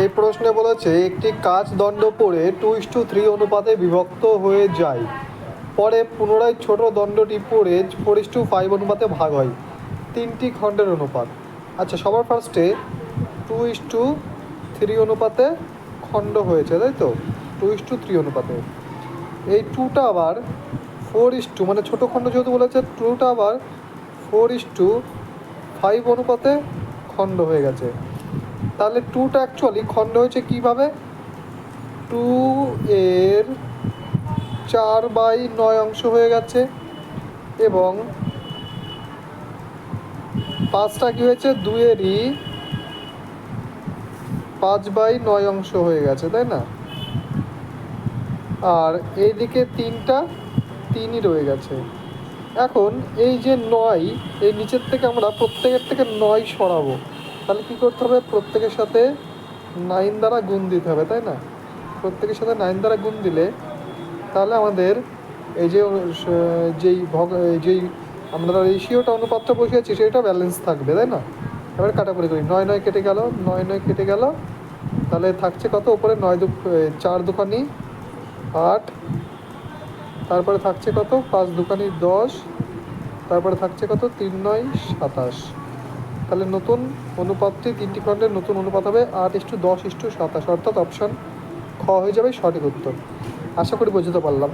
এই প্রশ্নে বলেছে, একটি কাচ দণ্ড পড়ে টু ইস টু থ্রি অনুপাতে বিভক্ত হয়ে যায়। পরে পুনরায় ছোট দণ্ডটি পড়ে ফোর ইস টু ফাইভ অনুপাতে ভাগ হয়। তিনটি খণ্ডের অনুপাত। আচ্ছা সবার ফার্স্টে টু ইস টু থ্রি অনুপাতে খণ্ড হয়েছে, তাই তো? টু ইস টু থ্রি অনুপাতে। এই টুটা আবার ফোর ইস টু মানে ছোটো খণ্ড যেহেতু বলেছে টুটা আবার ফোর ইস টু ফাইভ অনুপাতে খণ্ড হয়ে গেছে। তাহলে টুটা অ্যাকচুয়ালি খণ্ড হয়েছে কীভাবে? টু এর চার বাই নয় অংশ হয়ে গেছে এবং পাঁচটা কি হয়েছে? দুয়েরই পাঁচ বাই নয় অংশ হয়ে গেছে, তাই না? আর এইদিকে তিনটা তিনই রয়ে গেছে। এখন এই যে নয়, এই নিচের থেকে আমরা প্রত্যেকের থেকে নয় সরাবো। তাহলে কি করতে হবে? প্রত্যেকের সাথে নাইন দ্বারা গুণ দিতে হবে, তাই না? প্রত্যেকের সাথে নাইন দ্বারা গুণ দিলে তাহলে আমাদের এই যে, যেই ভগ, যেই আমরা রেশিওটা অনুপাতটা বসিয়েছি, সেটা ব্যালেন্স থাকবে, তাই না? এবার কাটাকুটি করি। নয় নয় কেটে গেল, নয় নয় কেটে গেল। তাহলে থাকছে কত? উপরে নয় দু, চার দোকানি আট। তারপরে থাকছে কত? পাঁচ দোকানি দশ। তারপরে থাকছে কত? তিন নয় সাতাশ। তাহলে নতুন অনুপাতটি তিনটি খণ্ডের নতুন অনুপাত হবে আট ইস্টু দশ ইস্টু সাতাশ, অর্থাৎ অপশান খ হয়ে যাবে সঠিক উত্তর। আশা করি বুঝতে পারলাম।